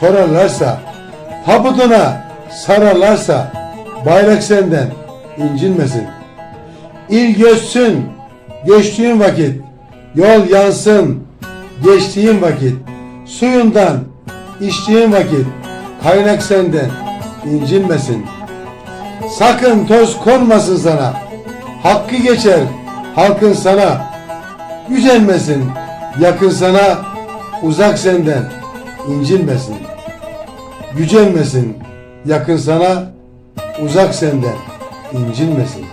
sorarlarsa, tabutuna sararlarsa, bayrak senden incinmesin. İl göçsün, göçtüğün vakit, yol yansın, geçtiğin vakit, suyundan içtiğin vakit, kaynak senden incinmesin. Sakın toz konmasın sana, hakkı geçer halkın sana, gücenmesin yakın sana, uzak senden incinmesin. Gücenmesin yakın sana, uzak senden incinmesin.